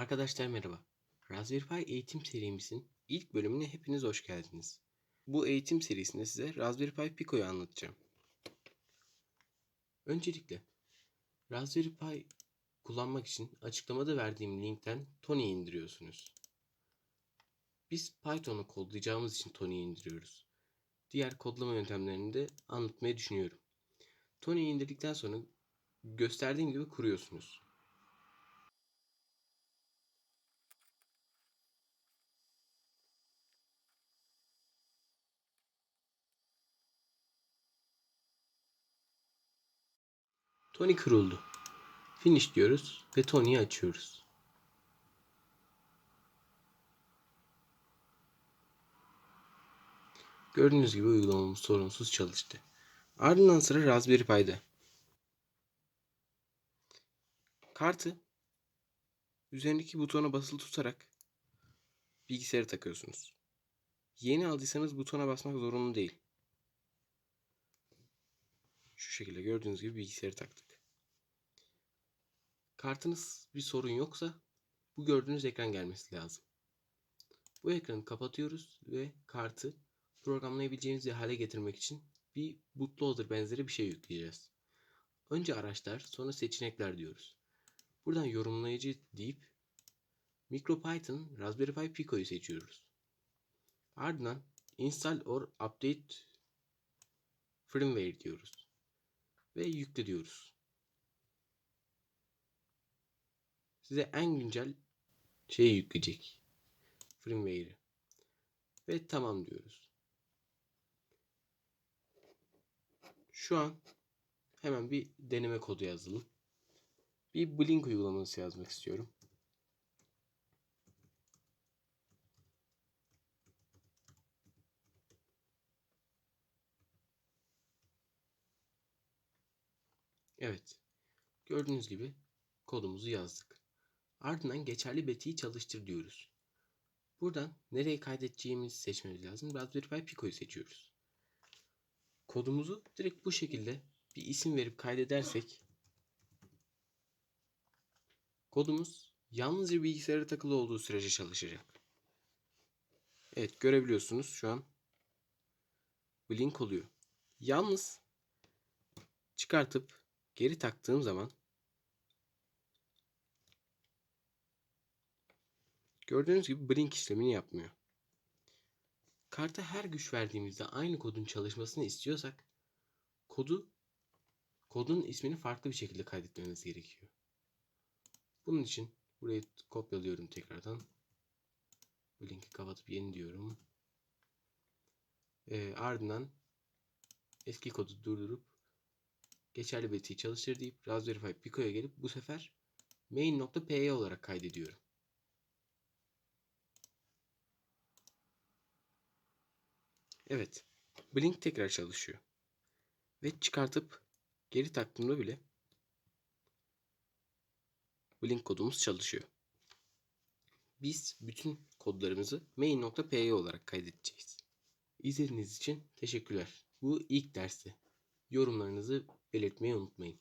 Arkadaşlar merhaba. Raspberry Pi eğitim serimizin ilk bölümüne hepiniz hoş geldiniz. Bu eğitim serisinde size Raspberry Pi Pico'yu anlatacağım. Öncelikle Raspberry Pi kullanmak için açıklamada verdiğim linkten Tony'yi indiriyorsunuz. Biz Python'u kodlayacağımız için Tony'yi indiriyoruz. Diğer kodlama yöntemlerini de anlatmayı düşünüyorum. Tony'yi indirdikten sonra gösterdiğim gibi kuruyorsunuz. Tony kuruldu. Finish diyoruz ve Tony'yi açıyoruz. Gördüğünüz gibi uygulamamız sorunsuz çalıştı. Ardından sıra Raspberry Pi'de. Kartı üzerindeki butona basılı tutarak bilgisayara takıyorsunuz. Yeni aldıysanız butona basmak zorunlu değil. Şu şekilde gördüğünüz gibi bilgisayarı taktık. Kartınız bir sorun yoksa bu gördüğünüz ekran gelmesi lazım. Bu ekranı kapatıyoruz ve kartı programlayabileceğimiz bir hale getirmek için bir bootloader benzeri bir şey yükleyeceğiz. Önce araçlar, sonra seçenekler diyoruz. Buradan yorumlayıcı deyip MicroPython Raspberry Pi Pico'yu seçiyoruz. Ardından install or update firmware diyoruz. Ve yükle diyoruz. Size en güncel şeyi yükleyecek. Firmware'i. Ve tamam diyoruz. Şu an hemen bir deneme kodu yazalım. Bir Blink uygulaması yazmak istiyorum. Evet. Gördüğünüz gibi kodumuzu yazdık. Ardından geçerli betiyi çalıştır diyoruz. Buradan nereye kaydedeceğimizi seçmemiz lazım. Raspberry Pi Pico'yu seçiyoruz. Kodumuzu direkt bu şekilde bir isim verip kaydedersek kodumuz yalnızca bilgisayara takılı olduğu sürece çalışacak. Evet görebiliyorsunuz şu an blink oluyor. Yalnız çıkartıp geri taktığım zaman gördüğünüz gibi blink işlemini yapmıyor. Karta her güç verdiğimizde aynı kodun çalışmasını istiyorsak kodu kodun ismini farklı bir şekilde kaydetmemiz gerekiyor. Bunun için burayı kopyalıyorum tekrardan. Bu linki kapatıp yeni diyorum. Ee, ardından eski kodu durdurup geçerli betiyi çalıştır deyip Raspberry Pi Pico'ya gelip bu sefer main.py olarak kaydediyorum. Evet. Blink tekrar çalışıyor. Ve çıkartıp geri taktığımda bile Blink kodumuz çalışıyor. Biz bütün kodlarımızı main.py olarak kaydedeceğiz. İzlediğiniz için teşekkürler. Bu ilk dersti. Yorumlarınızı belirtmeyi unutmayın.